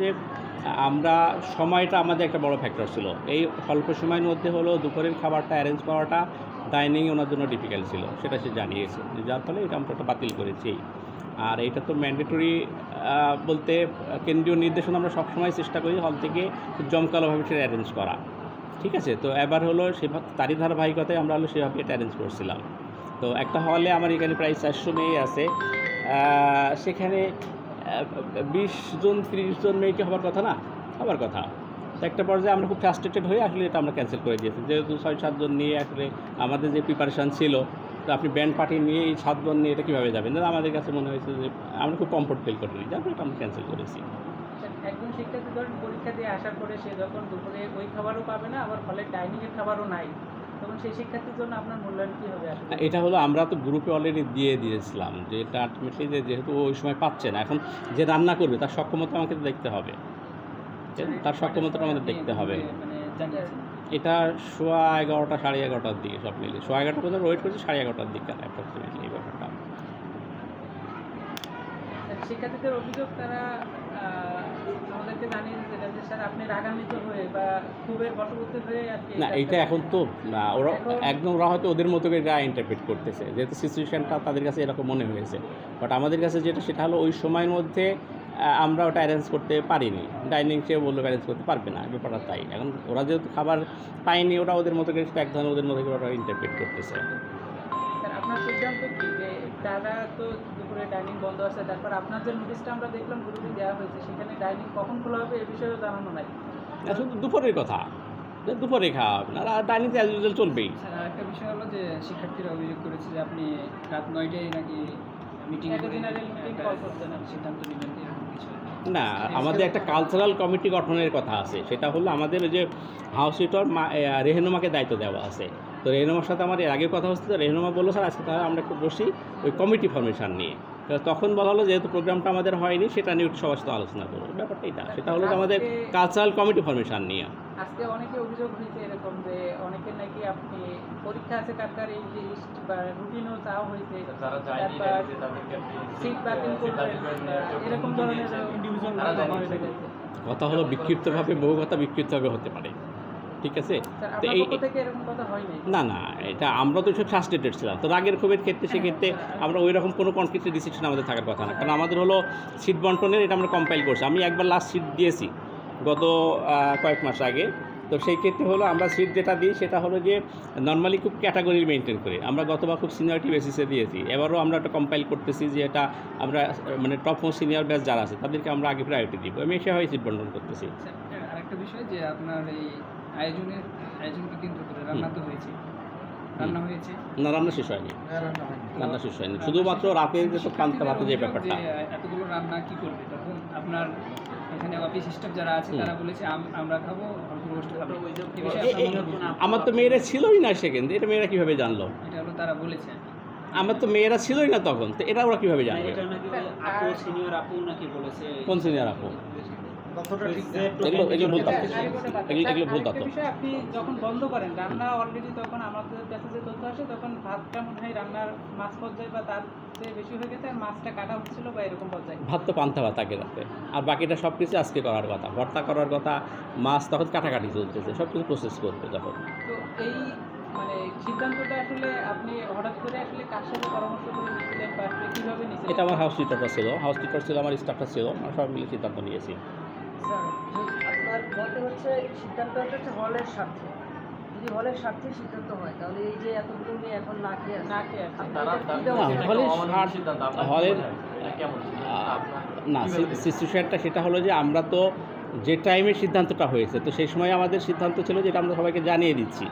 যে আমরা, সময়টা আমাদের একটা বড় ফ্যাক্টর ছিল। এই অল্প সময়ের মধ্যে হলো দুপুরের খাবারটা অ্যারেঞ্জ করাটা ডাইনিং ওনার জন্য ডিফিকাল্ট ছিল, সেটা সে জানিয়েছে। যার ফলে এটা আমরা একটা বাতিল করেছি। আর এটা তো ম্যান্ডেটরি বলতে কেন্দ্রীয় নির্দেশনা আমরা সবসময় চেষ্টা করি হল থেকে জমকালোভাবে সেটা অ্যারেঞ্জ করা। ঠিক আছে? তো এবার হলো সেভাবে, তারই ধারাবাহিকতায় আমরা হলো সেভাবে এটা অ্যারেঞ্জ করছিলাম। তো একটা হলে আমার এখানে প্রায় চারশো মেয়ে আছে। সেখানে বিশ জন, তিরিশ জন মেয়েকে হওয়ার কথা না? হওয়ার কথা। একটা পর্যায়ে আমরা খুব ফ্রাস্ট্রেটেড হয়ে আসলে এটা আমরা ক্যান্সেল করে দিয়েছি। যেহেতু ছয় সাতজন নিয়ে আসলে আমাদের যে প্রিপারেশান ছিল, তো আপনি ব্যান্ড পার্টি নিয়ে এই সাতজন নিয়ে এটা কীভাবে যাবেন? না আমাদের কাছে মনে হয়েছে যে আমরা খুব কমফোর্ট ফিল করিনি। যার ফলে আমরা ক্যান্সেল করেছি। একজন শিক্ষার্থী ধরেন পরীক্ষা দিয়ে আসার পরে সে যখন দুপুরে ওই খাবারও পাবে না, আবার ফলে ডাইনিংয়ের খাবারও নাই। তখন সেই শিক্ষার্থীর জন্য আপনার মূল্যায়ন কি হবে এটা হলো আমরা তো গ্রুপে অলরেডি দিয়ে দিয়েছিলাম যে এটা আলটিমেটলি যে যেহেতু ওই সময় পাচ্ছে না এখন যে রান্না করবে তার সক্ষমতা আমাকে দেখতে হবে। তার সক্ষমতাটা আমাদের দেখতে হবে। মানে এটা সোয়া এগারোটা সাড়ে এগারোটার দিকে সব মিলিয়ে সোয়া এগারোটা পর্যন্ত ওয়েট করছি সাড়ে এগারোটার দিকে অ্যাপ্রক্সিমেটলি এই ব্যাপারটা। শিক্ষার্থীদের অভিযোগ তারা আমাদেরকে জানিয়ে না এই এটা এখন তো ওরা একদম ওরা হয়তো ওদের মতো করে ইন্টারপ্রেট করতেছে যেহেতু সিচুয়েশনটা তাদের কাছে এরকম মনে হয়েছে। বাট আমাদের কাছে যেটা সেটা হলো ওই সময়ের মধ্যে আমরা ওটা অ্যারেঞ্জ করতে পারিনি। ডাইনিং সে বলল অ্যারেঞ্জ করতে পারবে না ব্যাপারটা তাই। এখন ওরা যেহেতু খাবার পায়নি ওরা ওদের মতো করে এক ধরনের ওদের মতো করে ওরা ইন্টারপ্রেট করতেছে। আপনার সিদ্ধান্ত কি যে তারা তো দুপুরে ডাইনিং বন্ধ আছে তারপর আপনার যে নোটিশটা আমরা দেখলাম গ্রুপে দেওয়া হয়েছে ডাইনিং কখন খোলা হবে এ বিষয়েও জানানো নাই। না, শুধু দুপুরের কথা। যে দুপুরে খাওয়া হবে না। আর ডাইনিং তো অ্যাজ ইউজুয়াল চলবেই। স্যার আরেকটা বিষয় হলো যে শিক্ষার্থীরা অভিযোগ করেছে যে আপনি রাত নয়টায় নাকি মিটিং। সিদ্ধান্ত নেবেন না আমাদের একটা কালচারাল কমিটি গঠনের কথা আছে। সেটা হলো আমাদের যে হাউস রিটর মা রেহনুমাকে দায়িত্ব দেওয়া আছে। তো রেহনুমার সাথে আমার এর আগে কথা হচ্ছে তো রেহনুমা বলল স্যার আজকে তাহলে আমরা একটু বসি ওই কমিটি ফরমেশন নিয়ে। তখন বলা হলো যেহেতু প্রোগ্রামটা আমাদের হয়নি সেটা নিয়ে সবার সাথে আলোচনা করব। ব্যাপারটা এটা। সেটা হলো আমাদের কালচারাল কমিটি ফরমেশন নিয়ে। আজকে অনেকে অভিযোগ হয়েছে এরকম যে অনেকের নাকি আপনি পরীক্ষা আছে কার কার এই লিস্ট বা রুটিনও চাওয়া হয়েছে সিট বাতিল এরকম ধরনের ইন্ডিভিজুয়াল কথা হলো বিক্ষিপ্তভাবে বহু কথা বিক্ষিপ্তভাবে হতে পারে। ঠিক আছে? তো এই না না এটা আমরা তো সব ফ্রাস্ট্রেটেড ছিলাম। তো রাগের ক্ষোভের ক্ষেত্রে সেক্ষেত্রে আমরা ওই রকম কোনো কনফ্লিক্ট ডিসিশন আমাদের থাকার কথা না। কারণ আমাদের হলো সিট বন্টনের এটা আমরা কম্পাইল করছি। আমি একবার লাস্ট সিট দিয়েছি গত কয়েক মাস আগে। তো সেই ক্ষেত্রে হলো আমরা সিট যেটা দিই সেটা হলো যে নর্মালি খুব ক্যাটাগরি মেনটেন করে। আমরা গতবার খুব সিনিয়রিটি বেসিসে দিয়েছি। এবারও আমরা একটা কম্পাইল করতেছি যে এটা আমরা মানে টপ মোস্ট সিনিয়র ব্যাচ যারা আছে তাদেরকে আমরা আগে প্রায়োরিটি দিব। আমি সেভাবে সিট বন্টন করতেছি। আরেকটা বিষয় যে আপনার এই আয়োজনের আয়োজনকে কেন্দ্র করে রান্না তো হয়েছে। রান্না হয়েছে। না রান্না শেষ হয়নি। রান্না শেষ হয়নি। শুধুমাত্র রাতে যে ব্যাপারটা। এতগুলো রান্না কি করবে? তখন আপনার এখানে অফিস স্টাফ যারা আছে তারা বলেছে আমরা খাব? আমার তো মেয়েরা ছিলই না সেকেন্ডে এটা মেয়েরা কীভাবে জানলো? এটা হলো তারা বলেছে আমার তো মেয়েরা ছিলই না তখন। তো এটা ওরা কীভাবে জানবে? এটা নাকি ওই আপু সিনিয়র আপু নাকি বলেছে? কোন সিনিয়র আপু? আপনি যখন বন্ধ করেন রান্না অলরেডি তখন আমাদের কাছে যে তথ্য আসে তখন ভাতটা মনে হয় রান্নার মাছ পর্যায়ে বা তার বেশি হয়ে গেছে আর মাছটা কাটা হচ্ছিল বা এরকম পর্যায়ে। ভাত তো পান্তা ভাত আগে রাতে। আর বাকিটা সব কিছু আজকে করার কথা। ভর্তা করার কথা মাছ তখন কাটাকাটি চলতেছে সব কিছু প্রসেস করতে তখন তো এই মানে সিদ্ধান্তটা আসলে আপনি হঠাৎ করে আসলে কার সাথে পরামর্শ করে নিয়েছিলেন বা আসলে কীভাবে নিয়েছিলেন? এটা আমার হাউস টিচারটা ছিল। হাউস টিচার ছিল আমার স্টাফটা ছিল। আমরা সব মিলে সিদ্ধান্ত নিয়েছি। হচ্ছে সিদ্ধান্তটা হচ্ছে হলের স্বার্থে। যদি হলের স্বার্থে সিদ্ধান্ত হয় তাহলে এই যে এতগুলো মেয়ে এখন না খেয়ে না খেয়ে হলের সিদ্ধান্ত। সিদ্ধান্ত? না সিচুয়েশনটা সেটা হলো যে আমরা তো যে টাইমে সিদ্ধান্তটা হয়েছে তো সেই সময় আমাদের সিদ্ধান্ত ছিল যেটা আমরা সবাইকে জানিয়ে দিচ্ছি।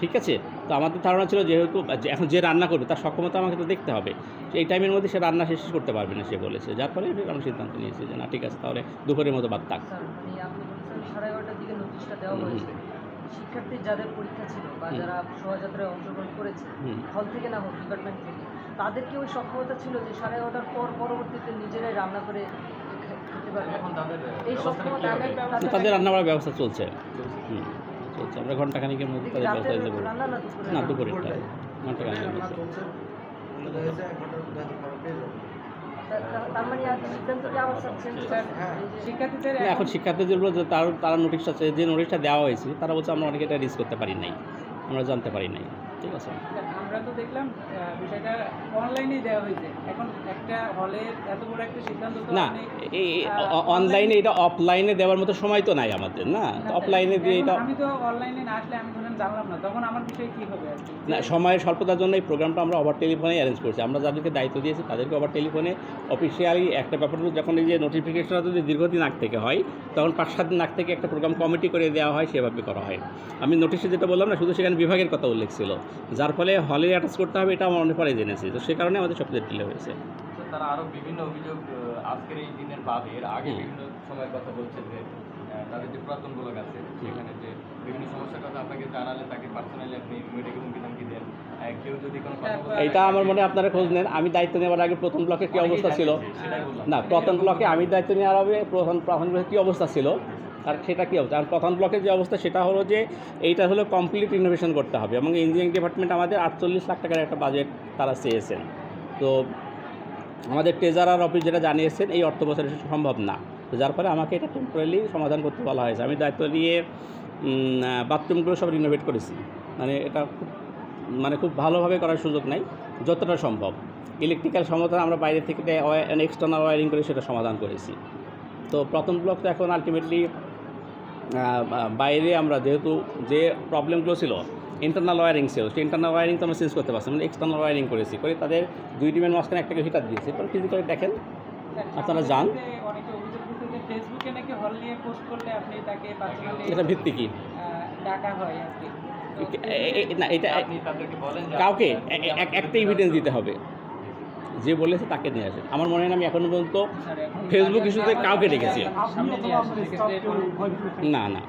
ঠিক আছে? তো আমাদের ধারণা ছিল যেহেতু এখন যে রান্না করবে তার সক্ষমতা আমাকে তো দেখতে হবে। এই টাইমের মধ্যে সে রান্না শেষ করতে পারবে না সে বলেছে। যার ফলে আমরা সিদ্ধান্ত নিয়েছি যে না ঠিক আছে তাহলে দুপুরের মতো বাদ থাক। সাড়ে এগারোটার দিকে নোটিশটা দেওয়া হয়েছে। শিক্ষার্থী যাদের পরীক্ষা ছিল বা যারা শোভাযাত্রায় অংশগ্রহণ করেছে হুম। হল থেকে না হোক ডিপার্টমেন্ট থেকে তাদের কি ওই সক্ষমতা ছিল যে সাড়ে এগারোটার পর পরবর্তীতে নিজেরাই রান্না করে খেতে পারবে। তাদের এই সক্ষমতা তাদের তো ব্যবস্থা তাদের রান্না করার ব্যবস্থা চলছে। চলছে। আমরা ঘন্টাখানিকের তাদের ব্যবস্থা না ঘন্টাখানিকের মধ্যে এখন শিক্ষার্থীদের তার তারা নোটিশ আছে যে নোটিশটা দেওয়া হয়েছে তারা বলছে আমরা অনেকে এটা রিস্ক করতে পারি নাই। আমরা জানতে পারি নাই। ঠিক আছে? আমরা তো দেখলাম বিষয়টা অনলাইনেই দেওয়া হয়েছে। এখন একটা হলে এত বড় একটা সিদ্ধান্ত না এই অনলাইনে এটা অফলাইনে দেওয়ার মতো সময় তো নাই আমাদের না? অফলাইনে দিয়ে এটা আমি তো অনলাইনে না আসলে আমি জানলাম না তখন আমার বিষয় কি হবে না সময়ের স্বল্পতার জন্য এই প্রোগ্রামটা আমরা ওভার টেলিফোনে অ্যারেঞ্জ করছি। আমরা যাদেরকে দায়িত্ব দিয়েছি তাদেরকে ওভার টেলিফোনে অফিসিয়ালি একটা ব্যাপার হলো যখন এই যে নোটিফিকেশনটা যদি দীর্ঘদিন আগ থেকে হয় তখন পাঁচ সাত দিন আগ থেকে একটা প্রোগ্রাম কমিটি করে দেওয়া হয় সেভাবে করা হয়। আমি নোটিশে যেটা বললাম না শুধু সেখানে বিভাগের কথা উল্লেখ ছিল। যার ফলে হলে অ্যাটাচ করতে হবে এটা আমরা অনেক পরে জেনেছি। তো সে কারণে আমাদের সবচেয়ে ডিলে হয়েছে। তো তারা আরও বিভিন্ন অভিযোগ আজকের এই দিনের বাদে এর আগে বিভিন্ন সময়ের কথা বলছে যে তাদের যে পুরাতন ব্লগ আছে সেখানে যে বিভিন্ন সমস্যার কথা আপনাকে জানালে তাকে পার্সোনালি আপনি মেডিকেল হুমকি ধামকি দেন? আহ, কেউ যদি কোনো কথা এইটা আমার মনে হয় আপনারা খোঁজ নেন। আমি দায়িত্ব নেওয়ার আগে প্রথম ব্লকে কী অবস্থা ছিল? না প্রথম ব্লকে আমি দায়িত্ব নেওয়ার আগে প্রথম প্রথম ব্লকে কী অবস্থা ছিল? আর সেটা কী অবস্থা? আর প্রথম ব্লকের যে অবস্থা সেটা হলো যে এইটা হলো কমপ্লিট ইনোভেশন করতে হবে। এবং ইঞ্জিনিয়ারিং ডিপার্টমেন্ট আমাদের আটচল্লিশ লাখ টাকার একটা বাজেট তারা চেয়েছেন। তো আমাদের ট্রেজারার অফিস যেটা জানিয়েছেন এই অর্থ বছরে সম্ভব না। যার ফলে আমাকে এটা টেম্পোরারি সমাধান করতে বলা হয়েছে। আমি দায়িত্ব নিয়ে বাথরুমগুলো সব রিনোভেট করেছি। মানে এটা খুব মানে খুব ভালোভাবে করার সুযোগ নাই, যতটা সম্ভব। ইলেকট্রিক্যাল সমাধান আমরা বাইরে থেকে এক্সটার্নাল ওয়ারিং করে সেটা সমাধান করেছি। তো প্রথম ব্লক তো এখন আলটিমেটলি বাইরে আমরা যেহেতু যে প্রবলেমগুলো ছিল ইন্টারনাল ওয়ারিং ছিল, সেই ইন্টারনাল ওয়ারিং তো আমরা চেঞ্জ করতে পারছি মানে এক্সটার্নাল ওয়ারিং করেছি। করে তাদের দুই টিমের মাঝখানে একটাকে হিটার দিয়েছি। এবার ফিজিক্যালি দেখেন, আপনারা যান। ফেসবুকে নাকি হল নিয়ে পোস্ট করলে আপনি তাকে পার্সোনালি এটা ভিত্তি কি? ডাকা হয় আর কি। না এটা কাউকে একটা এভিডেন্স দিতে হবে। যে বলেছে তাকে নিয়ে আসে। আমার মনে হয় না আমি এখনও পর্যন্ত ফেসবুক ইস্যুতে কাউকে ডেকেছি। না। না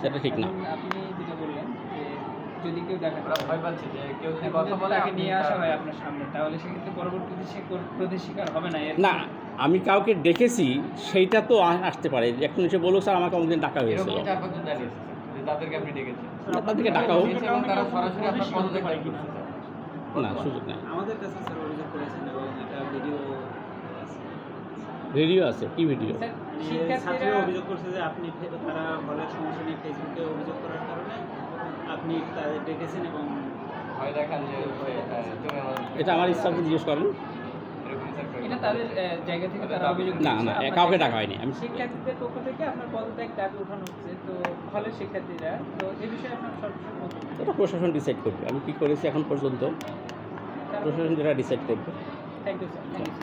সেটা ঠিক না। আপনি যেটা বললেন যদি কেউ দেখা ভয় পাচ্ছে যে কেউ যদি কথা বলে তাকে নিয়ে আসা হয় আপনার সামনে তাহলে সেক্ষেত্রে পরবর্তীতে সে কর- হবে না। না আমি কাউকে ডেকেছি সেইটা তো আসতে পারে। এখন এসে বলুক স্যার আমাকে অনেকদিন ডাকা হয়েছিল। তাদেরকে ডাকা হোক। এবং তারা সরাসরি আপনার পদত্যাগ দাবি করছে না সুযোগ নাই। আমাদের কাছে স্যার অভিযোগ করেছেন এবং এটা ভিডিও ভিডিও আছে? কি ভিডিও? স্যার, অভিযোগ করছে যে আপনি তারা হলের সমস্যা নিয়ে ফেসবুকে অভিযোগ করার কারণে আপনি তাদের ডেকেছেন এবং ভয় দেখান যে আহ, তুমি আমার এটা আমার স্টাফকে জিজ্ঞেস করেন। এটা তাদের জায়গা থেকে তারা অভিযোগ না না কাউকে জায়গা- ডাকা হয়নি। আমি শিক্ষার্থীদের পক্ষ থেকে আপনার পদত্যাগ দাবি উঠানো হচ্ছে। তো শিক্ষার্থীরা তো এই বিষয়ে আপনার সর্বশেষ এটা প্রশাসন ডিসাইড করবে। আমি কি করেছি এখন পর্যন্ত? প্রশাসন যেটা ডিসাইড করবে। Thank you sir thank you